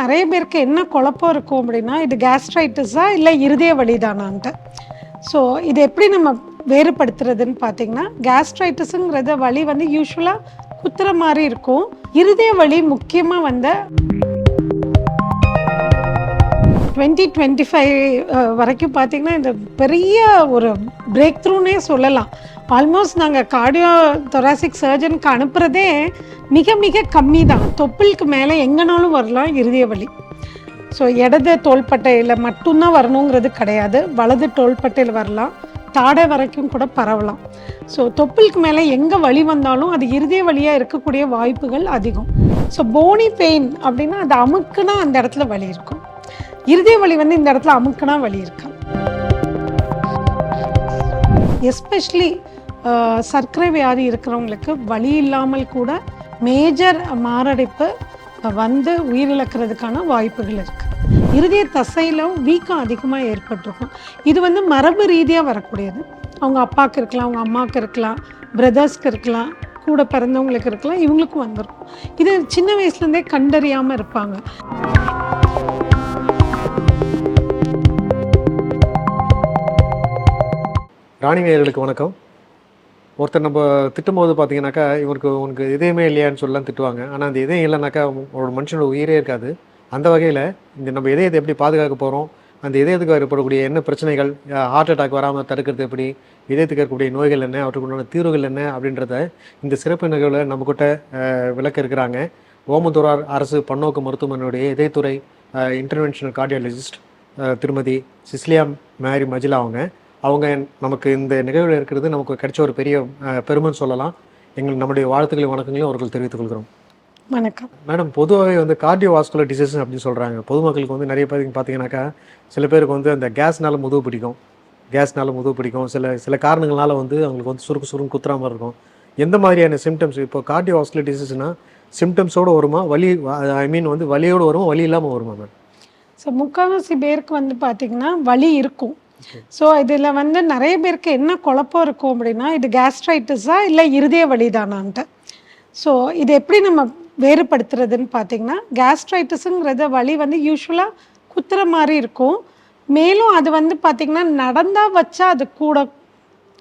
நிறைய பேருக்கு என்ன குழப்பம் இருக்கும் அப்படின்னா இது கேஸ்ட்ரைட்டிஸா இல்லை இருதய வலிதானான்ட்டு ஸோ இது எப்படி நம்ம வேறுபடுத்துறதுன்னு பார்த்தீங்கன்னா கேஸ்ட்ரைட்டிஸுங்கிறத வலி வந்து யூஸ்வலாக குத்துற மாதிரி இருக்கும். இருதய வலி முக்கியமாக வந்து டுவெண்ட்டி டுவெண்ட்டி ஃபைவ் வரைக்கும் பார்த்தீங்கன்னா இந்த பெரிய ஒரு பிரேக் த்ரூனே சொல்லலாம். ஆல்மோஸ்ட் நாங்கள் கார்டியோ தொராசிக் சர்ஜனுக்கு அனுப்புகிறதே மிக மிக கம்மி தான் தொப்புளுக்கு மேலே எங்கேனாலும் வரலாம் இருதய வலி. ஸோ இடது தோள்பட்டையில் மட்டும்தான் வரணுங்கிறது கிடையாது. வலது தோள்பட்டையில் வரலாம். தாடை வரைக்கும் கூட பரவலாம். ஸோ தொப்புளுக்கு மேலே எங்கே வலி வந்தாலும் அது இருதய வழியாக இருக்கக்கூடிய வாய்ப்புகள் அதிகம். ஸோ போனி பெயின் அப்படின்னா அது அமுக்குனா அந்த இடத்துல வலி இருக்கும். இருதய வலி வந்து இந்த இடத்துல அமுக்குனா வலி இருக்காது. எஸ்பெஷலி சர்க்கரை வியாதி இருக்கிறவங்களுக்கு வழி இல்லாமல் கூட மேஜர் மாரடைப்பு வந்து உயிரிழக்கிறதுக்கான வாய்ப்புகள் இருக்குது இருதய தசையில் வீக்கம் அதிகமாக ஏற்பட்டிருக்கும். இது வந்து மரபு ரீதியாக வரக்கூடியது. அவங்க அப்பாவுக்கு இருக்கலாம் அவங்க அம்மாவுக்கு இருக்கலாம் பிரதர்ஸ்க்கு இருக்கலாம் கூட பிறந்தவங்களுக்கு இருக்கலாம் இவங்களுக்கும் வந்திருக்கும். இது சின்ன வயசுலேருந்தே கண்டறியாமல் இருப்பாங்க. ராணி நேயர்களுக்கு வணக்கம். ஒருத்தர் நம்ம திட்டும்போது பார்த்தீங்கன்னாக்கா இவருக்கு உனக்கு இதயமே இல்லையான்னு சொல்லலாம் திட்டுவாங்க. ஆனால் அந்த இதயம் இல்லைனாக்கா ஒரு மனுஷனோட உயிரே இருக்காது. அந்த வகையில் இந்த நம்ம இதயத்தை எப்படி பாதுகாக்க போகிறோம் அந்த இதயத்துக்கு ஏற்படக்கூடிய என்ன பிரச்சனைகள் ஹார்ட் அட்டாக் வராமல் தடுக்கிறது எப்படி இதயத்துக்கு இருக்கக்கூடிய நோய்கள் என்ன அவற்றுக்குண்டான தீர்வுகள் என்ன அப்படின்றத இந்த சிறப்பு நிகழ்வில் நம்மக்கிட்ட விளக்க இருக்கிறாங்க. ஓமந்தூரார் அரசு பன்னோக்கு மருத்துவமனையுடைய இதயத்துறை இன்டர்வென்ஷனல் கார்டியாலஜிஸ்ட் திருமதி சிஸ்லியா மேரி மஜிலா அவங்க. அவங்க நமக்கு இந்த நிகழ்வில் இருக்கிறது நமக்கு கிடைச்ச ஒரு பெரிய பெருமைன்னு சொல்லலாம். எங்கள் நம்முடைய வாழ்த்துக்களையும் வணக்கங்களையும் அவர்கள் தெரிவித்துக் கொள்கிறோம். வணக்கம். மேடம் பொதுவாகவே வந்து கார்டியோ வாஸ்குலர் டிசீஸ் அப்படின்னு சொல்கிறாங்க பொதுமக்களுக்கு வந்து நிறைய பேருக்கு பார்த்தீங்கன்னாக்கா சில பேருக்கு வந்து அந்த கேஸ்னால முதுகு பிடிக்கும். கேஸ்னால முதுகு பிடிக்கும். சில சில காரணங்களால வந்து அவங்களுக்கு வந்து சுருக்கு சுருக்கு குத்துற மாதிரி இருக்கும். எந்த மாதிரியான சிம்டம்ஸ் இப்போ கார்டியோ வாஸ்குலர் டிசீஸ்னா சிம்டம்ஸோடு வருமா? வலி ஐ மீன் வந்து வலியோடு வருமா? வலி இல்லாமல் வருமா மேம் ஸோ முக்கால்வாசி பேருக்கு வந்து பார்த்திங்கன்னா வலி இருக்கும். ஸோ இதில் வந்து நிறைய பேருக்கு என்ன குழப்பம் இருக்கும் அப்படின்னா இது கேஸ்ட்ரைட்டிஸா இல்லை இருதய வழிதானான்ட்டு ஸோ இது எப்படி நம்ம வேறுபடுத்துறதுன்னு பார்த்தீங்கன்னா கேஸ்ட்ரைட்டிஸுங்கிறத வலி வந்து யூஸ்வலாக குத்துற மாதிரி இருக்கும். மேலும் அது வந்து பார்த்திங்கன்னா நடந்தால் வச்சா அது கூட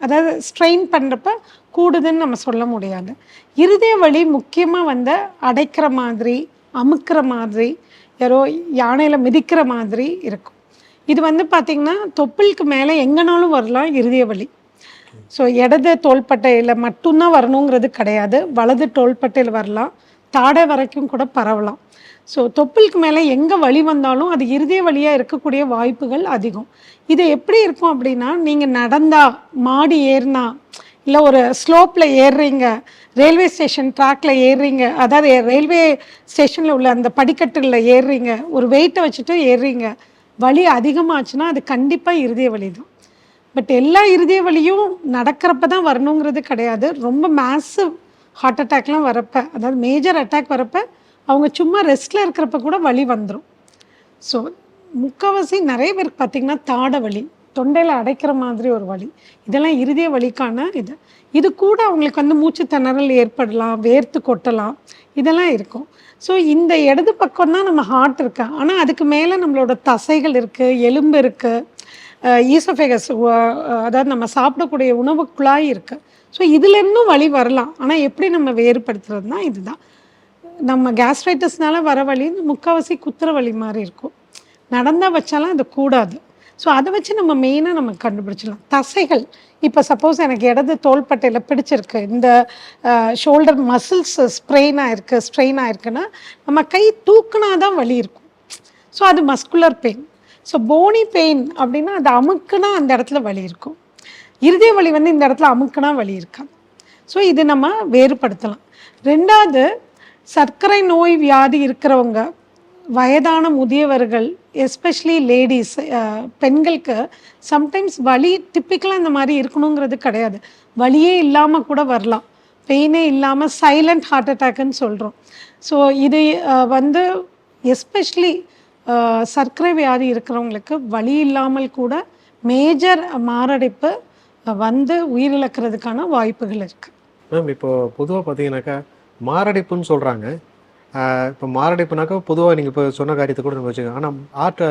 அதாவது ஸ்ட்ரெயின் பண்ணுறப்ப கூடுதுன்னு நம்ம சொல்ல முடியாது. இருதய வழி முக்கியமாக வந்து அடைக்கிற மாதிரி அமுக்கிற மாதிரி யாரோ யானையில் மிதிக்கிற மாதிரி இருக்கும். இது வந்து பார்த்திங்கன்னா தொப்புளுக்கு மேலே எங்கேனாலும் வரலாம் இருதய வலி. ஸோ இடது தோள்பட்டையில் மட்டும்தான் வரணுங்கிறது கிடையாது. வலது தோள்பட்டையில் வரலாம். தாடை வரைக்கும் கூட பரவலாம். ஸோ தொப்புளுக்கு மேலே எங்கே வழி வந்தாலும் அது இருதய வழியாக இருக்கக்கூடிய வாய்ப்புகள் அதிகம். இது எப்படி இருக்கும் அப்படின்னா நீங்கள் நடந்தா மாடி ஏறினா இல்லை ஒரு ஸ்லோப்பில் ஏறுறீங்க ரயில்வே ஸ்டேஷன் ட்ராக்ல ஏறுறீங்க அதாவது ரயில்வே ஸ்டேஷனில் உள்ள அந்த படிக்கட்டுகளில் ஏறுறீங்க ஒரு வெயிட்டை வச்சுட்டு ஏறுறீங்க வலி அதிகமாச்சுன்னா அது கண்டிப்பாக இருதய வலி தான். பட் எல்லா இருதய வலியும் நடக்கிறப்ப தான் வரணுங்கிறது கிடையாது. ரொம்ப மேசிவ் ஹார்ட் அட்டாக்லாம் வரப்ப அதாவது மேஜர் அட்டாக் வரப்ப அவங்க சும்மா ரெஸ்ட்டில் இருக்கிறப்ப கூட வலி வந்துடும் ஸோ முக்கால்வாசி நிறைய பேருக்கு பார்த்திங்கன்னா தாட வலி தொண்டையில் அடைக்கிற மாதிரி ஒரு வலி. இதெல்லாம் இருதய வலிக்கான இது. இது கூட அவங்களுக்கு வந்து மூச்சு திணறல் ஏற்படலாம் வேர்த்து கொட்டலாம். இதெல்லாம் இருக்கும். ஸோ இந்த இடது பக்கம் தான் நம்ம ஹார்ட் இருக்கு. ஆனால் அதுக்கு மேலே நம்மளோட தசைகள் இருக்குது எலும்பு இருக்குது ஈசோஃபேகஸ் அதாவது நம்ம சாப்பிடக்கூடிய உணவு குழாய் இருக்குது ஸோ இதுலேருந்தும் வழி வரலாம். ஆனால் எப்படி நம்ம வேறுபடுத்துறதுனா இதுதான். நம்ம கேஸ்ட்ரைட்டஸ்னால வர வழி முக்கால்வாசி குத்துற வழி மாதிரி இருக்கும். நடந்தால் வச்சாலும் அது கூடாது. ஸோ அதை வச்சு நம்ம மெயினாக நம்ம கண்டுபிடிச்சிடலாம். தசைகள் இப்போ சப்போஸ் எனக்கு இடது தோள்பட்டையில் பிடிச்சிருக்கு. இந்த ஷோல்டர் மசில்ஸ் ஸ்ப்ரெயின் ஆகிருக்கு ஸ்ட்ரெயின் ஆயிருக்குன்னா நம்ம கை தூக்குனா தான் வலி இருக்கும். ஸோ அது muscular pain so bony pain அப்படின்னா அது அமுக்குனா அந்த இடத்துல வலி இருக்கும். இருதய வலி வந்து இந்த இடத்துல அமுக்குனா வலி இருக்காது. ஸோ இது நம்ம வேறுபடுத்தலாம். ரெண்டாவது சர்க்கரை நோய் வியாதி இருக்கிறவங்க வயதான முதியவர்கள் எஸ்பெஷலி லேடிஸ் uh, பெண்களுக்கு சம்டைம்ஸ் வலி டிப்பிக்கலாக இந்த மாதிரி இருக்கணுங்கிறது கிடையாது. வலியே இல்லாமல் கூட வரலாம். பெயினே இல்லாமல் சைலண்ட் ஹார்ட் அட்டாக்னு சொல்கிறோம் ஸோ இது uh, வந்து எஸ்பெஷலி uh, சர்க்கரை வியாதி இருக்கிறவங்களுக்கு வலி இல்லாமல் கூட மேஜர் மாரடைப்பு வந்து உயிரிழக்கிறதுக்கான வாய்ப்புகள் இருக்குது மேம் இப்போது பொதுவாக பார்த்தீங்கன்னாக்கா மாரடைப்புன்னு சொல்கிறாங்க இப்போ மாரடைப்புனாக்கா பொதுவாக நீங்கள் இப்போ சொன்ன காரியத்தை கூட நம்ம வச்சுக்கோங்க. ஆனால் ஆர்ட்டை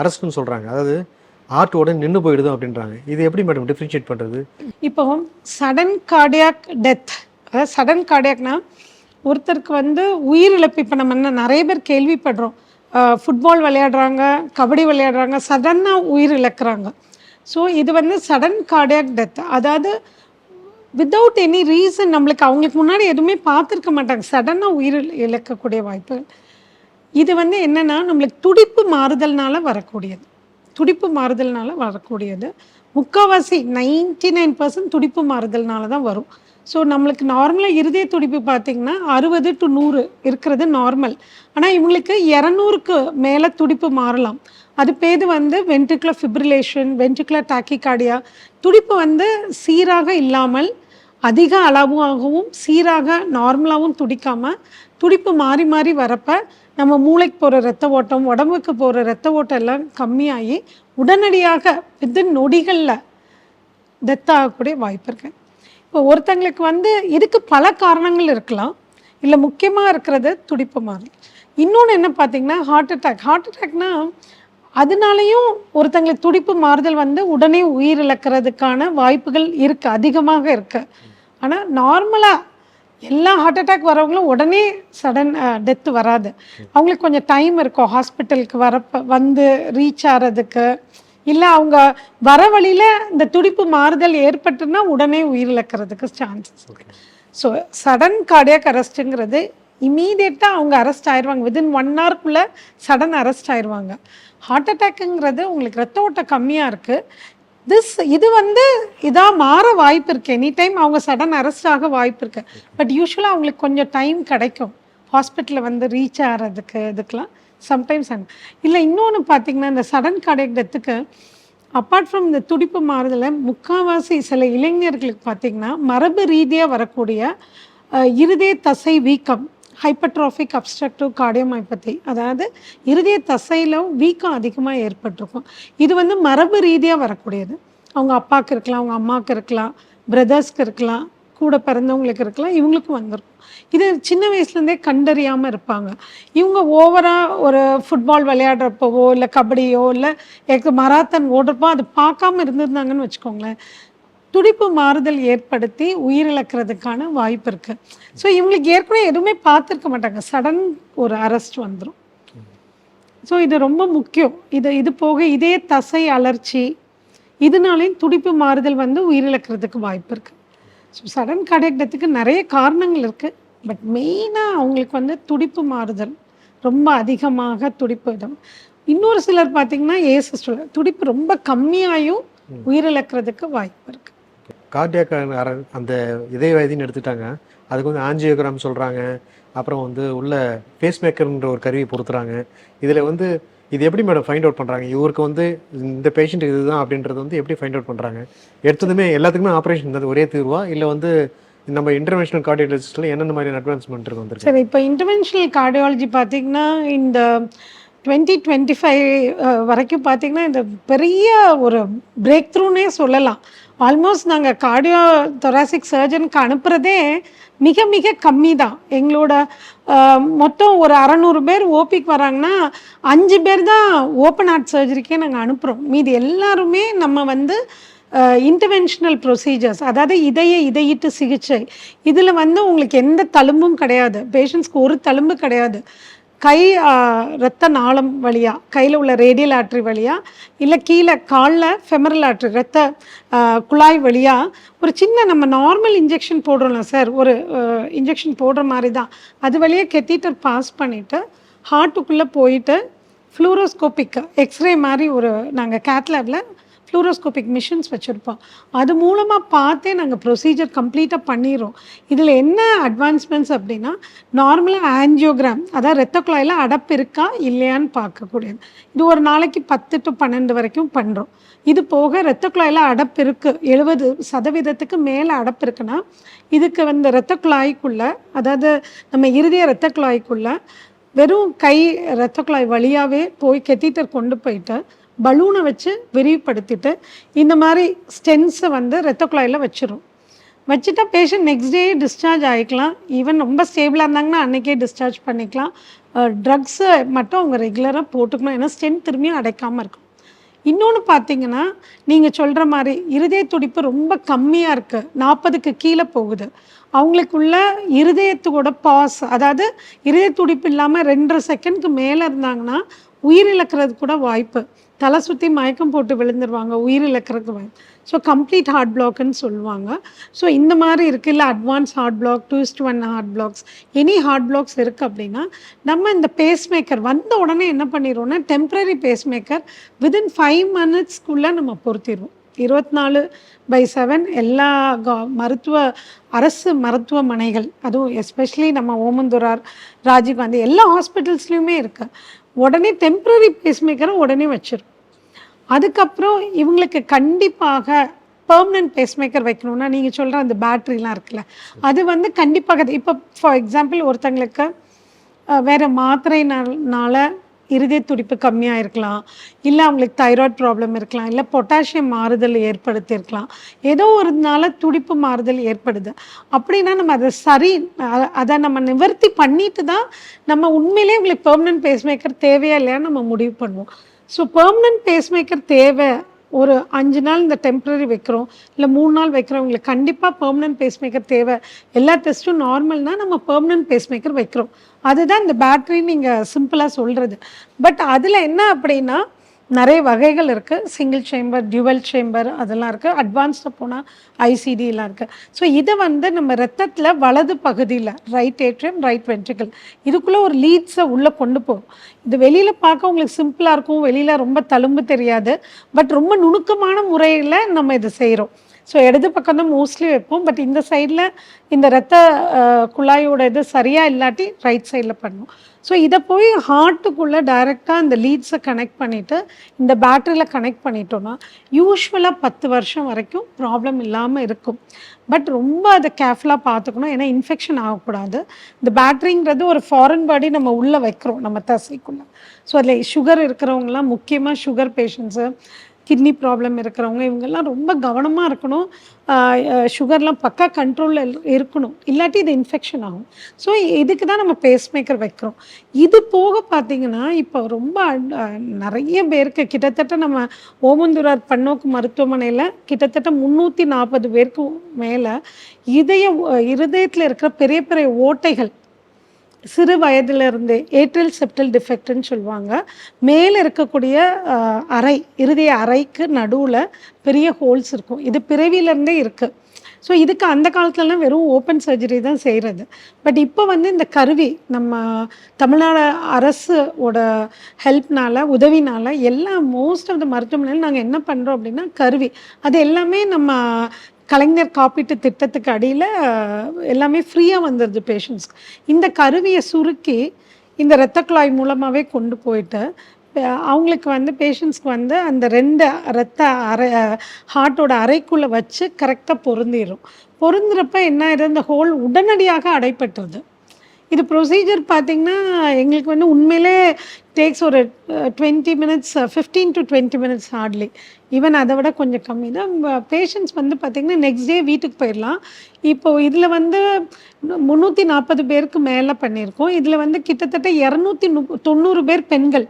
அரசுன்னு சொல்கிறாங்க அதாவது ஆர்ட் உடனே நின்று போயிடுது அப்படின்றாங்க. இது எப்படி மேடம் டிஃப்ரென்ஷியேட் பண்ணுறது இப்போ சடன் கார்டியாக் டெத் அதாவது சடன் கார்டியாக்னா ஒருத்தருக்கு வந்து உயிரிழப்பு. இப்போ நம்ம என்ன நிறைய பேர் கேள்விப்படுறோம். ஃபுட்பால் விளையாடுறாங்க கபடி விளையாடுறாங்க சடனாக உயிர் இழக்கிறாங்க. ஸோ இது வந்து சடன் கார்டியாக் டெத் அதாவது வித்தவுட் எனி ரீசன் நம்மளுக்கு அவங்களுக்கு முன்னாடி எதுவுமே பார்த்துருக்க மாட்டாங்க. சடனாக உயிர் இழக்கக்கூடிய வாய்ப்புகள். இது வந்து என்னென்னா நம்மளுக்கு துடிப்பு மாறுதல்னால வரக்கூடியது. துடிப்பு மாறுதல்னால வரக்கூடியது. முக்கால்வாசி நைன்டி நைன் பர்சன்ட் துடிப்பு மாறுதல்னால தான் வரும். ஸோ நம்மளுக்கு நார்மலாக இருதய துடிப்பு பார்த்திங்கன்னா அறுபது டு நூறு இருக்கிறது நார்மல் ஆனால் இவங்களுக்கு இரநூறுக்கு மேலே துடிப்பு மாறலாம். அது பேர் வந்து வென்ட்ரிகுலர் ஃபிப்ரிலேஷன் வென்ட்ரிகுலர் டாக்கிகார்டியா துடிப்பு வந்து சீராக இல்லாமல் அதிக அளவாகவும் சீராக நார்மலாகவும் துடிக்காமல் துடிப்பு மாறி மாறி வரப்ப நம்ம மூளைக்கு போகிற ரத்த ஓட்டம் உடம்புக்கு போகிற ரத்த ஓட்டம் எல்லாம் கம்மியாகி உடனடியாக வித்தின் நொடிகளில் டெத் ஆகக்கூடிய வாய்ப்பு இருக்கு. இப்போ ஒருத்தங்களுக்கு வந்து இதுக்கு பல காரணங்கள் இருக்கலாம். இல்லை முக்கியமாக இருக்கிறது துடிப்பு மாறல் இன்னொன்று என்ன பார்த்தீங்கன்னா ஹார்ட் அட்டாக் ஹார்ட் அட்டாக்னா அதனாலையும் ஒருத்தங்களுக்கு துடிப்பு மாறுதல் வந்து உடனே உயிர் இழக்கிறதுக்கான வாய்ப்புகள் இருக்குது அதிகமாக இருக்குது ஆனால் நார்மலாக எல்லா ஹார்ட் அட்டாக் வரவங்களும் உடனே சடன் டெத் வராது. அவங்களுக்கு கொஞ்சம் டைம் இருக்கும் ஹாஸ்பிட்டலுக்கு வரப்ப வந்து ரீச் ஆகிறதுக்கு இல்லை அவங்க வர வழியில் இந்த துடிப்பு மாறுதல் ஏற்பட்டுன்னா உடனே உயிரிழக்கிறதுக்கு சான்சஸ் ஸோ சடன் கார்டியாக் அரெஸ்ட்டுங்கிறது இமீடியட்டாக அவங்க அரெஸ்ட் ஆயிடுவாங்க வித்தின் ஒன் ஹவர்க்குள்ளே சடன் அரெஸ்ட் ஆயிடுவாங்க ஹார்ட் அட்டாக்குங்கிறது உங்களுக்கு ரத்த ஓட்டம் கம்மியாக இருக்குது திஸ் இது வந்து இதாக மாற வாய்ப்பு இருக்குது எனி டைம் அவங்க சடன் அரெஸ்ட் ஆக வாய்ப்பு இருக்குது பட் யூஸ்வலாக அவங்களுக்கு கொஞ்சம் டைம் கிடைக்கும். ஹாஸ்பிட்டலில் வந்து ரீச் ஆகிறதுக்கு இதுக்கெலாம் சம்டைம்ஸ் இல்லை இன்னொன்று பார்த்தீங்கன்னா இந்த சடன் கார்டியக் டெத்துக்கு அப்பார்ட் ஃப்ரம் இந்த துடிப்பு மாறுதல முக்கால்வாசி சில இளைஞர்களுக்கு பார்த்தீங்கன்னா மரபு ரீதியாக வரக்கூடிய இருதய தசை வீக்கம் ஹைப்பட்ரோஃபிக் அப்ஸ்ட்ரக்டிவ் கார்டியோமைப்பத்தி அதாவது இருதய தசையில் வீக்கம் அதிகமாக ஏற்பட்டிருக்கும். இது வந்து மரபு ரீதியாக வரக்கூடியது. அவங்க அப்பாவுக்கு இருக்கலாம் அவங்க அம்மாவுக்கு இருக்கலாம் பிரதர்ஸ்க்கு இருக்கலாம் கூட பிறந்தவங்களுக்கு இருக்கலாம் இவங்களுக்கும் வந்திருக்கும். இது சின்ன வயசுலேருந்தே கண்டறியாமல் இருப்பாங்க. இவங்க ஓவராக ஒரு ஃபுட்பால் விளையாடுறப்பவோ இல்லை கபடியோ இல்லை எனக்கு மராத்தன் ஓடுறப்போ அது பார்க்காம இருந்திருந்தாங்கன்னு வச்சுக்கோங்களேன். துடிப்பு மாறுதல் ஏற்படுத்தி உயிரிழக்கிறதுக்கான வாய்ப்பு இருக்குது ஸோ இவங்களுக்கு ஏற்கனவே எதுவுமே பார்த்துருக்க மாட்டாங்க. சடன் ஒரு அரெஸ்ட் வந்துடும் ஸோ இது ரொம்ப முக்கியம். இது இது போக இதே தசை அலர்ச்சி இதனாலையும் துடிப்பு மாறுதல் வந்து உயிரிழக்கிறதுக்கு வாய்ப்பு இருக்குது ஸோ சடன் கார்டியக் டெத்துக்கு நிறைய காரணங்கள் இருக்குது பட் மெயினாக அவங்களுக்கு வந்து துடிப்பு மாறுதல் ரொம்ப அதிகமாக துடிப்பு இடம். இன்னொரு சிலர் பார்த்தீங்கன்னா ஏசஸ்டோல துடிப்பு ரொம்ப கம்மியாயும் உயிரிழக்கிறதுக்கு வாய்ப்பு இருக்குது கார்டியாக் அந்த இதய வயதின்னு எடுத்துட்டாங்க. அதுக்கு வந்து ஆஞ்சியோகிராம் சொல்கிறாங்க அப்புறம் வந்து உள்ள பேஸ் மேக்கர்ன்ற ஒரு கருவி பொறுத்துறாங்க இதில் வந்து இது எப்படி மேடம் ஃபைண்ட் அவுட் பண்ணுறாங்க இவருக்கு வந்து இந்த பேஷண்ட் இதுதான் அப்படின்றது வந்து எப்படி ஃபைண்ட் அவுட் பண்ணுறாங்க எடுத்ததுமே எல்லாத்துக்குமே ஆப்ரேஷன் தான் ஒரே தீர்வா? இல்லை வந்து நம்ம இன்டர்வென்ஷனல் கார்டியாலஜிஸ்டில் என்னென்ன மாதிரியான அட்வான்ஸ்மெண்ட் இருக்கு வந்துருக்கு? சரி இப்போ இன்டர்வென்ஷனல் கார்டியாலஜி பார்த்தீங்கன்னா இந்த டுவெண்ட்டி டுவெண்ட்டி ஃபைவ் வரைக்கும் பார்த்தீங்கன்னா இந்த பெரிய ஒரு பிரேக் த்ரூனே சொல்லலாம். ஆல்மோஸ்ட் நாங்கள் கார்டியோ தொராசிக் சர்ஜனுக்கு அனுப்புகிறதே மிக மிக கம்மி தான் எங்களோட மொத்தம் ஒரு அறநூறு பேர் ஓபிக்கு வராங்கன்னா அஞ்சு பேர் தான் ஓப்பன் ஹார்ட் சர்ஜரிக்கே நாங்கள் அனுப்புகிறோம் மீதி எல்லாருமே நம்ம வந்து இன்டர்வென்ஷனல் ப்ரொசீஜர்ஸ் அதாவது இதய இதயிட்டு சிகிச்சை. இதில் வந்து உங்களுக்கு எந்த தழும்பும் கிடையாது. பேஷண்ட்ஸ்க்கு ஒரு தழும்பு கிடையாது. கை ரத்த நாளம் வழியாக கையில் உள்ள ரேடியல் ஆட்ரி வழியாக இல்லை கீழே காலில் ஃபெமரல் ஆட்ரி ரத்த குழாய் வழியாக ஒரு சின்ன நம்ம நார்மல் இன்ஜெக்ஷன் போடுறோம்ல சார் ஒரு இன்ஜெக்ஷன் போடுற மாதிரி தான் அது வழியாக கெத்தீட்டர் பாஸ் பண்ணிவிட்டு ஹார்ட்டுக்குள்ளே போயிட்டு ஃப்ளூரோஸ்கோபிக் எக்ஸ்ரே மாதிரி ஒரு நாங்கள் கேட்லேபில் ஃப்ளூரோஸ்கோபிக் மிஷின்ஸ் வச்சுருப்போம். அது மூலமாக பார்த்தே நாங்கள் ப்ரொசீஜர் கம்ப்ளீட்டாக பண்ணிடுறோம். இதில் என்ன அட்வான்ஸ்மெண்ட்ஸ் அப்படின்னா நார்மலாக ஆன்ஜியோகிராம் அதாவது ரத்த குழாயில் அடப்பு இருக்கா இல்லையான்னு பார்க்கக்கூடியது. இது ஒரு நாளைக்கு பத்து டு பன்னெண்டு வரைக்கும் பண்ணுறோம் இது போக ரத்த குழாயில் அடப்பு இருக்குது எழுபது சதவீதத்துக்கு மேலே அடப்பு இருக்குன்னா இதுக்கு வந்து ரத்த குழாய்க்குள்ளே அதாவது நம்ம இருதய ரத்த குழாய்க்குள்ளே வெறும் கை ரத்த குழாய் வழியாகவே போய் கெத்திட்டர் கொண்டு போயிட்டு பலூனை வச்சு விரிவுபடுத்திட்டு இந்த மாதிரி ஸ்டென்ஸை வந்து ரத்த குழாயில் வச்சிரும். வச்சுட்டா பேஷண்ட் நெக்ஸ்ட் டே டிஸ்சார்ஜ் ஆகிக்கலாம் ஈவன் ரொம்ப ஸ்டேபிளாக இருந்தாங்கன்னா அன்றைக்கே டிஸ்சார்ஜ் பண்ணிக்கலாம். ட்ரக்ஸை மட்டும் அவங்க ரெகுலராக போட்டுக்கணும். ஏன்னா ஸ்டென் திரும்பியும் அடைக்காமல் இருக்கும். இன்னொன்று பார்த்தீங்கன்னா நீங்கள் சொல்கிற மாதிரி இருதய துடிப்பு ரொம்ப கம்மியாக இருக்குது நாற்பதுக்கு கீழே போகுது. அவங்களுக்குள்ள இருதயத்தோட பாஸ் அதாவது இருதய துடிப்பு இல்லாமல் ரெண்டரை செகண்ட்க்கு மேலே இருந்தாங்கன்னா உயிரிழக்கிறது கூட வாய்ப்பு. தலை சுற்றி மயக்கம் போட்டு விழுந்துருவாங்க உயிரிழக்கிறதுக்கு வாய்ப்பு ஸோ கம்ப்ளீட் ஹார்ட் பிளாக்னு சொல்லுவாங்க. ஸோ இந்த மாதிரி இருக்குது இல்லை advance heart block two is to one heart blocks any heart blocks இருக்குது அப்படின்னா நம்ம இந்த பேஸ் மேக்கர் வந்த உடனே என்ன பண்ணிடுவோம்னா temporary base maker within five மினிட்ஸ்க்குள்ளே நம்ம பொருத்திடுவோம். இருபத்தி நாலு பை செவன் எல்லா கா- மருத்துவ அரசு மருத்துவமனைகள் அதுவும் எஸ்பெஷலி நம்ம ஓமந்தூரார் ராஜீவ்காந்தி எல்லா ஹாஸ்பிட்டல்ஸ்லையுமே இருக்குது உடனே டெம்ப்ரரி பேஸ்மேக்கரை உடனே வச்சிருக்கோம் அதுக்கப்புறம் இவங்களுக்கு கண்டிப்பாக பர்மனன்ட் பேஸ்மேக்கர் வைக்கணும்னா நீங்கள் சொல்கிற அந்த பேட்ரிலாம் இருக்குல்ல அது வந்து கண்டிப்பாக இப்போ ஃபார் எக்ஸாம்பிள் ஒருத்தங்களுக்கு வேறு மாத்திரைனால இருதய துடிப்பு கம்மியாக இருக்கலாம் இல்லை அவங்களுக்கு தைராய்டு ப்ராப்ளம் இருக்கலாம் இல்லை பொட்டாசியம் மாறுதல் ஏற்படுத்தியிருக்கலாம் ஏதோ ஒரு நாள துடிப்பு மாறுதல் ஏற்படுது. அப்படின்னா நம்ம அதை சரி அதை நம்ம நிவர்த்தி பண்ணிட்டு தான் நம்ம உண்மையிலேயே உங்களுக்கு பெர்மனன்ட் பேஸ்மேக்கர் தேவையா இல்லையான்னு நம்ம முடிவு பண்ணுவோம். ஸோ பெர்மனன்ட் பேஸ்மேக்கர் தேவை. ஒரு அஞ்சு நாள் இந்த டெம்பரரி வைக்கிறோம். இல்லை மூணு நாள் வைக்கிறவங்களுக்கு கண்டிப்பாக பெர்மனன்ட் பேஸ்மேக்கர் தேவை. எல்லா டெஸ்ட்டும் நார்மல்னால் நம்ம பெர்மனன்ட் பேஸ்மேக்கர் வைக்கிறோம். அதுதான் இந்த பேட்ரின்னு நீங்கள் சிம்பிளாக சொல்கிறது பட் அதில் என்ன அப்படின்னா நிறைய வகைகள் இருக்குது சிங்கிள் சேம்பர் டியூவல் சேம்பர் அதெல்லாம் இருக்குது அட்வான்ஸ்டாக போனால் ஐசிடிலாம் இருக்குது ஸோ இதை வந்து நம்ம ரத்தத்தில் வலது பகுதியில் ரைட் ஏட்ரியம் ரைட் வென்ட்ரிக்கல் இதுக்குள்ளே ஒரு லீட்ஸை உள்ளே கொண்டு போகும். இது வெளியில் பார்க்க உங்களுக்கு சிம்பிளாக இருக்கும். வெளியில் ரொம்ப தழும்பு தெரியாது. பட் ரொம்ப நுணுக்கமான முறையில் நம்ம இதை செய்கிறோம் ஸோ இடது பக்கம் தான் மோஸ்ட்லி வைப்போம். பட் இந்த சைடில் இந்த ரத்த குழாயோட இது சரியாக இல்லாட்டி ரைட் சைடில் பண்ணுவோம். ஸோ இதை போய் ஹார்ட்டுக்குள்ளே டைரெக்டாக இந்த லீட்ஸை கனெக்ட் பண்ணிவிட்டு இந்த பேட்டரியில் கனெக்ட் பண்ணிட்டோன்னா யூஸ்வலாக பத்து வருஷம் வரைக்கும் ப்ராப்ளம் இல்லாமல் இருக்கும். பட் ரொம்ப அதை கேர்ஃபுல்லாக பார்த்துக்கணும். ஏன்னா இன்ஃபெக்ஷன் ஆகக்கூடாது. இந்த பேட்டரிங்கிறது ஒரு ஃபாரின் பாடி நம்ம உள்ளே வைக்கிறோம் நம்ம தசைக்குள்ளே. ஸோ அதில் சுகர் இருக்கிறவங்களாம் முக்கியமாக சுகர் பேஷண்ட்ஸு கிட்னி ப்ராப்ளம் இருக்கிறவங்க இவங்கெல்லாம் ரொம்ப கவனமாக இருக்கணும். சுகர்லாம் பக்கா கண்ட்ரோலில் இருக்கணும். இல்லாட்டி இது இன்ஃபெக்ஷன் ஆகும். ஸோ இதுக்கு தான் நம்ம பேஸ்மேக்கர் வைக்கிறோம். இது போக பார்த்தீங்கன்னா இப்போ ரொம்ப நிறைய பேருக்கு கிட்டத்தட்ட நம்ம ஓமந்தூரார் பன்னோக்கு மருத்துவமனையில் கிட்டத்தட்ட முந்நூற்றி நாற்பது பேருக்கு மேலே இதய இருதயத்தில் இருக்கிற பெரிய பெரிய ஓட்டைகள் சிறு வயதிலிருந்தே ஏட்ரல் செப்டல் டிஃபெக்ட்னு சொல்லுவாங்க. மேலே இருக்கக்கூடிய அறை இருதய அறைக்கு நடுவில் பெரிய ஹோல்ஸ் இருக்கும். இது பிறவியிலேருந்தே இருக்குது ஸோ இதுக்கு அந்த காலத்துலலாம் வெறும் ஓப்பன் சர்ஜரி தான் செய்கிறது பட் இப்போ வந்து இந்த கருவி நம்ம தமிழ்நாடு அரசோட ஹெல்ப்னால உதவினால எல்லா மோஸ்ட் ஆஃப் த மருத்துவமனையில் நாங்கள் என்ன பண்ணுறோம் அப்படின்னா கருவி. அது எல்லாமே நம்ம கலைஞர் காப்பீட்டு திட்டத்துக்கு அடியில் எல்லாமே ஃப்ரீயாக வந்துடுது பேஷண்ட்ஸ்க்கு இந்த கருவியை சுருக்கி இந்த இரத்த குழாய் மூலமாகவே கொண்டு போயிட்டு அவங்களுக்கு வந்து பேஷண்ட்ஸ்க்கு வந்து அந்த ரெண்டு ரத்த அரை ஹார்ட்டோட அறைக்குள்ளே வச்சு கரெக்டாக பொருந்திடும் பொருந்துறப்ப என்ன ஆயிடுது அந்த ஹோல் உடனடியாக அடைபட்டுருது. இது ப்ரொசீஜர் பார்த்திங்கன்னா எங்களுக்கு வந்து உண்மையிலே டேக்ஸ் ஒரு twenty minutes fifteen to twenty minutes hardly even அதை விட கொஞ்சம் கம்மி. தான் பேஷண்ட்ஸ் வந்து பார்த்திங்கன்னா நெக்ஸ்ட் டே வீட்டுக்கு போயிடலாம் இப்போது இதில் வந்து முந்நூற்றி நாற்பது பேருக்கு மேலே பண்ணியிருக்கோம். இதில் வந்து கிட்டத்தட்ட இரநூத்தி நு தொண்ணூறு பேர் பெண்கள்.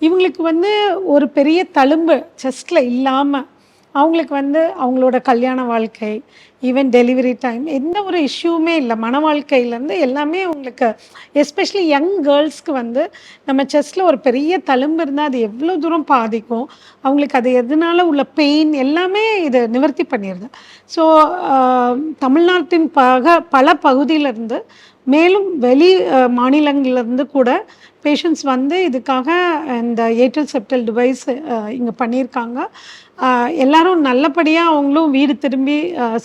இவங்களுக்கு வந்து ஒரு பெரிய தழும்பு செஸ்டில் இல்லாமல் அவங்களுக்கு வந்து அவங்களோட கல்யாண வாழ்க்கை ஈவன் டெலிவரி டைம் எந்த ஒரு இஷ்யூமே இல்லை. மன வாழ்க்கையிலேருந்து எல்லாமே அவங்களுக்கு எஸ்பெஷலி யங் கேர்ள்ஸ்க்கு வந்து நம்ம செஸ்டில் ஒரு பெரிய தழும்பு இருந்தால் அது எவ்வளோ தூரம் பாதிக்கும். அவங்களுக்கு அது எதனால உள்ள பெயின் எல்லாமே இது நிவர்த்தி பண்ணிடுது ஸோ தமிழ்நாட்டின் பக பல பகுதியிலேருந்து மேலும் வெளி மாநிலங்கள்லேருந்து கூட பேஷண்ட்ஸ் வந்து இதுக்காக இந்த ஏர்டெல் செப்டல் டிவைஸ் இங்கே பண்ணியிருக்காங்க. எல்லாரும் நல்லபடியாக அவங்களும் வீடு திரும்பி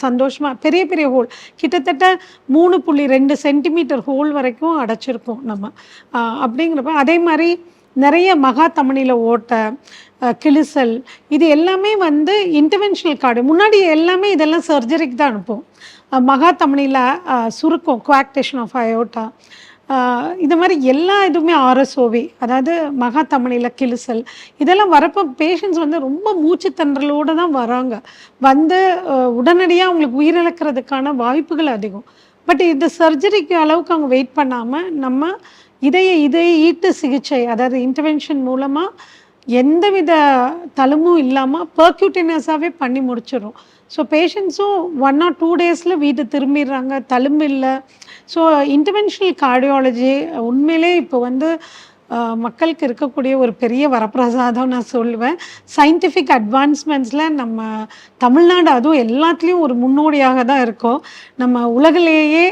சந்தோஷமாக பெரிய பெரிய ஹோல் கிட்டத்தட்ட மூணு புள்ளி ரெண்டு சென்டிமீட்டர் ஹோல் வரைக்கும் அடைச்சிருக்கோம் நம்ம. அப்படிங்கிறப்ப அதே மாதிரி நிறைய மகா தமிழில் ஓட்டை கிளிசல் கிழிசல் இது எல்லாமே வந்து இன்டர்வென்ஷனல் கார்டு முன்னாடி எல்லாமே இதெல்லாம் சர்ஜரிக்கு தான் அனுப்புவோம். மகா தமிழில் சுருக்கம் குவாக்டேஷன் ஆஃப் அயோட்டா இது இந்த மாதிரி எல்லா இதுவுமே ஆர்எஸ்ஓவி அதாவது மகா தமிழில் கிழிசல். இதெல்லாம் வரப்போ பேஷண்ட்ஸ் வந்து ரொம்ப மூச்சு தண்டலோடு தான் வராங்க. வந்து உடனடியாக அவங்களுக்கு உயிரிழக்கிறதுக்கான வாய்ப்புகள் அதிகம். பட் இந்த சர்ஜரிக்கு அளவுக்கு அவங்க வெயிட் பண்ணாமல் நம்ம இதய இதய ஈட்டு சிகிச்சை அதாவது இன்டர்வென்ஷன் மூலமாக எந்தவித தழுமும் இல்லாமல் பர்க்யூட்டினியஸாகவே பண்ணி முடிச்சிடும் ஸோ பேஷண்ட்ஸும் ஒன் ஆர் டூ டேஸில் வீட்டு திரும்பிடுறாங்க தழும்பு இல்லை ஸோ இன்டர்வென்ஷனல் கார்டியாலஜி உண்மையிலே இப்போ வந்து மக்களுக்கு இருக்கக்கூடிய ஒரு பெரிய வரப்பிரசாதம் நான் சொல்லுவேன். சயின்டிஃபிக் அட்வான்ஸ்மெண்ட்ஸில் நம்ம தமிழ்நாடு அதுவும் எல்லாத்துலேயும் ஒரு முன்னோடியாக தான் இருக்கோம். நம்ம உலகிலேயே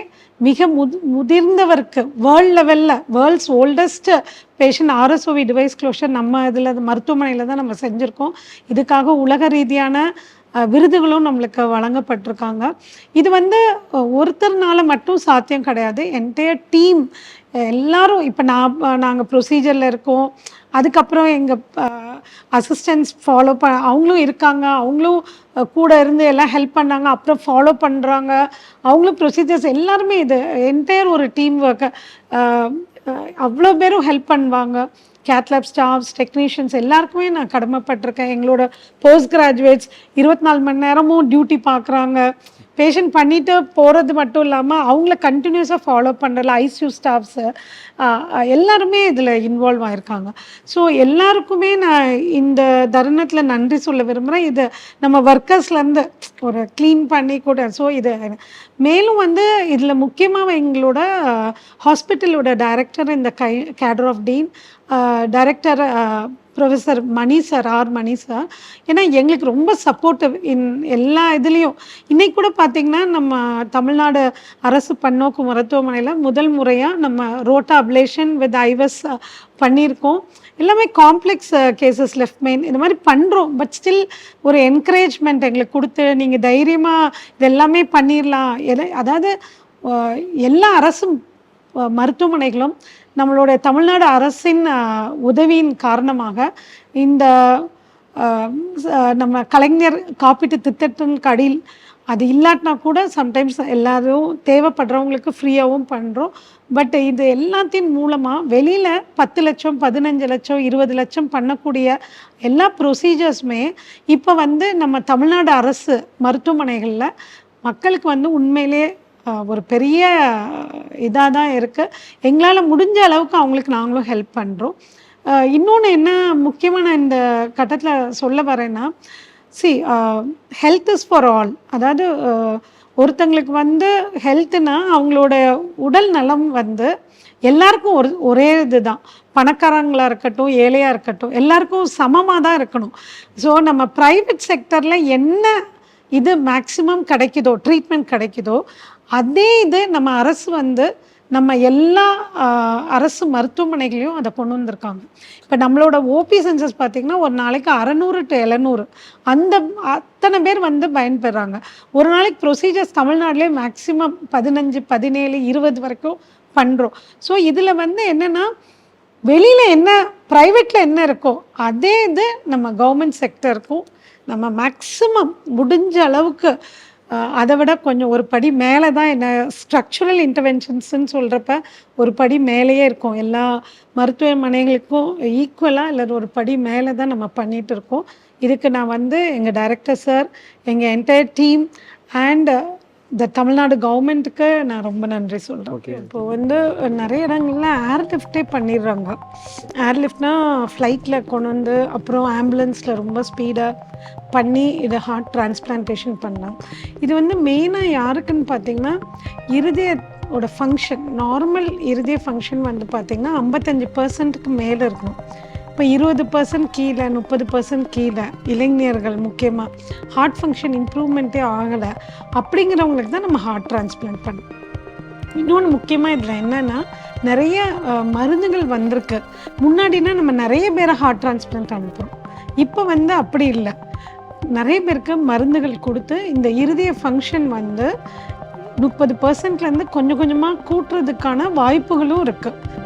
மிக முது முதிர்ந்தவருக்கு வேர்ல்ட் லெவலில் world's oldest patient RSOV device closure நம்ம இதில் மருத்துவமனையில் தான் நம்ம செஞ்சுருக்கோம். இதுக்காக உலக ரீதியான விருதுகளும் நம்மளுக்கு வழங்கப்பட்டிருக்காங்க. இது வந்து ஒருத்தர்னால மட்டும் சாத்தியம் கிடையாது. என்டையர் டீம் எல்லாரும் இப்போ நான் நாங்கள் ப்ரொசீஜரில் இருக்கோம். அதுக்கப்புறம் எங்கள் அசிஸ்டன்ஸ் ஃபாலோ ப அவங்களும் இருக்காங்க. அவங்களும் கூட இருந்து எல்லாம் ஹெல்ப் பண்ணாங்க. அப்புறம் ஃபாலோ பண்ணுறாங்க அவங்களும் ப்ரொசீஜர்ஸ் எல்லாருமே இது என்டையர் ஒரு டீம் ஒர்க்கை அவ்வளோ பேரும் ஹெல்ப் பண்ணுவாங்க. கேத்லாப் ஸ்டாஃப்ஸ் டெக்னீஷியன்ஸ் எல்லாருக்குமே நான் கடமைப்பட்டிருக்கேன். எங்களோட போஸ்ட் கிராஜுவேட்ஸ் இருபத்தி நாலு மணி நேரமும் டியூட்டி பார்க்குறாங்க. பேஷண்ட் பண்ணிட்டு போகிறது மட்டும் இல்லாமல் அவங்கள கண்டினியூஸாக ஃபாலோ பண்ணுறல ஐசியூ ஸ்டாஃப்ஸு எல்லாருமே இதில் இன்வால்வ் ஆகிருக்காங்க ஸோ எல்லாருக்குமே நான் இந்த தருணத்தில் நன்றி சொல்ல விரும்புகிறேன் இது நம்ம ஒர்க்கர்ஸ்லேருந்து ஒரு க்ளீன் பண்ணி கூட ஸோ இது மேலும் வந்து இதில் முக்கியமாக எங்களோட ஹாஸ்பிட்டலோட டைரக்டர் இந்த கை கேடர் of dean director professor Mani sir R Mani sir ஏன்னா எங்களுக்கு ரொம்ப சப்போர்ட்டிவ் இன் எல்லா இதுலேயும். இன்னைக்கு கூட பார்த்திங்கன்னா நம்ம தமிழ்நாடு அரசு பன்னோக்கு மருத்துவமனையில் முதல் முறையாக நம்ம ரோட்டா அப்ளேஷன் வித் ஐவஸ் பண்ணியிருக்கோம். எல்லாமே காம்ப்ளெக்ஸ் கேசஸ் லெஃப்ட் மெயின் இந்த மாதிரி பண்ணுறோம் பட் ஸ்டில் ஒரு என்கரேஜ்மெண்ட் எங்களுக்கு கொடுத்து நீங்கள் தைரியமாக இது எல்லாமே பண்ணிடலாம் எதை அதாவது எல்லா அரசும் மருத்துவமனைகளும் நம்மளுடைய தமிழ்நாடு அரசின் உதவியின் காரணமாக இந்த நம்ம கலைஞர் காப்பீட்டு திட்டத்தின் கடில் அது இல்லாட்டினா கூட சம்டைம்ஸ் எல்லாரும் தேவைப்படுறவங்களுக்கு ஃப்ரீயாகவும் பண்ணுறோம் பட் இது எல்லாத்தின் மூலமாக வெளியில் பத்து லட்சம் பதினஞ்சு லட்சம் இருபது லட்சம் பண்ணக்கூடிய எல்லா ப்ரொசீஜர்ஸுமே இப்போ வந்து நம்ம தமிழ்நாடு அரசு மருத்துவமனைகளில் மக்களுக்கு வந்து உண்மையிலே ஒரு பெரிய இதாக தான் இருக்குது எங்களால் முடிஞ்ச அளவுக்கு அவங்களுக்கு நாங்களும் ஹெல்ப் பண்ணுறோம் இன்னொன்று என்ன முக்கியமாக நான் இந்த கட்டத்தில் சொல்ல வரேன்னா see health is for all அதாவது ஒருத்தங்களுக்கு வந்து ஹெல்த்துனா அவங்களோட உடல் நலம் வந்து எல்லாருக்கும் ஒரு ஒரே இதுதான். பணக்காரங்களாக இருக்கட்டும் ஏழையாக இருக்கட்டும் எல்லாருக்கும் சமமாக தான் இருக்கணும். ஸோ நம்ம ப்ரைவேட் செக்டரில் என்ன இது மேக்ஸிமம் கிடைக்குதோ ட்ரீட்மெண்ட் கிடைக்குதோ அதே இது நம்ம அரசு வந்து நம்ம எல்லா அரசு மருத்துவமனைகளையும் அதை கொண்டு வந்திருக்காங்க. இப்போ நம்மளோட ஓபி சென்சஸ் பார்த்திங்கன்னா ஒரு நாளைக்கு அறநூறு டு எழுநூறு. அந்த அத்தனை பேர் வந்து பயன்பெறாங்க. ஒரு நாளைக்கு ப்ரொசீஜர்ஸ் தமிழ்நாட்டிலே மேக்ஸிமம் பதினஞ்சு பதினேழு இருபது வரைக்கும் பண்ணுறோம் ஸோ இதில் வந்து என்னென்னா வெளியில் என்ன ப்ரைவேட்டில் என்ன இருக்கோ அதே இது நம்ம கவர்மெண்ட் செக்டருக்கும் நம்ம மேக்ஸிமம் முடிஞ்ச அளவுக்கு அதை விட கொஞ்சம் ஒரு படி மேலே தான் என்ன ஸ்ட்ரக்சுரல் இன்டர்வென்ஷன்ஸ்ன்னு சொல்கிறப்ப ஒரு படி மேலேயே இருக்கும். எல்லா மருத்துவமனைகளுக்கும் ஈக்குவலாக இல்லை ஒரு படி மேலே தான் நம்ம பண்ணிகிட்டு இருக்கோம். இதுக்கு நான் வந்து எங்கள் டைரக்டர் சார் எங்கள் என்டையர் டீம் அண்ட் இந்த தமிழ்நாடு கவர்மெண்ட்டுக்கு நான் ரொம்ப நன்றி சொல்கிறேன். இப்போ வந்து நிறைய இடங்கள்ல ஏர் லிஃப்டே பண்ணிடுறாங்க. ஏர் லிஃப்ட்னா ஃப்ளைட்டில் கொண்டு வந்து அப்புறம் ஆம்புலன்ஸில் ரொம்ப ஸ்பீடாக பண்ணி இதை ஹார்ட் டிரான்ஸ்பிளான்டேஷன் பண்ணலாம். இது வந்து மெயினாக யாருக்குன்னு பார்த்தீங்கன்னா இருதயோட ஃபங்க்ஷன் நார்மல் இருதய ஃபங்க்ஷன் வந்து பார்த்தீங்கன்னா ஐம்பத்தஞ்சு பர்சன்ட்டுக்கு மேலே இருக்கணும். இப்போ இருபது பர்சன்ட் கீழே முப்பது பர்சன்ட் கீழே இளைஞர்கள் முக்கியமாக ஹார்ட் ஃபங்க்ஷன் இம்ப்ரூவ்மெண்ட்டே ஆகலை அப்படிங்கிறவங்களுக்கு தான் நம்ம ஹார்ட் டிரான்ஸ்பிளான்ட் பண்ணோம் இன்னொன்று முக்கியமாக இதில் என்னென்னா நிறைய மருந்துகள் வந்திருக்கு. முன்னாடினா நம்ம நிறைய பேரை ஹார்ட் டிரான்ஸ்பிளான்ட் அனுப்புகிறோம் இப்போ வந்து அப்படி இல்லை. நிறைய பேருக்கு மருந்துகள் கொடுத்து இந்த இருதய ஃபங்க்ஷன் வந்து முப்பது பர்சன்ட்லேருந்து கொஞ்சம் கொஞ்சமாக கூட்டுறதுக்கான வாய்ப்புகளும் இருக்குது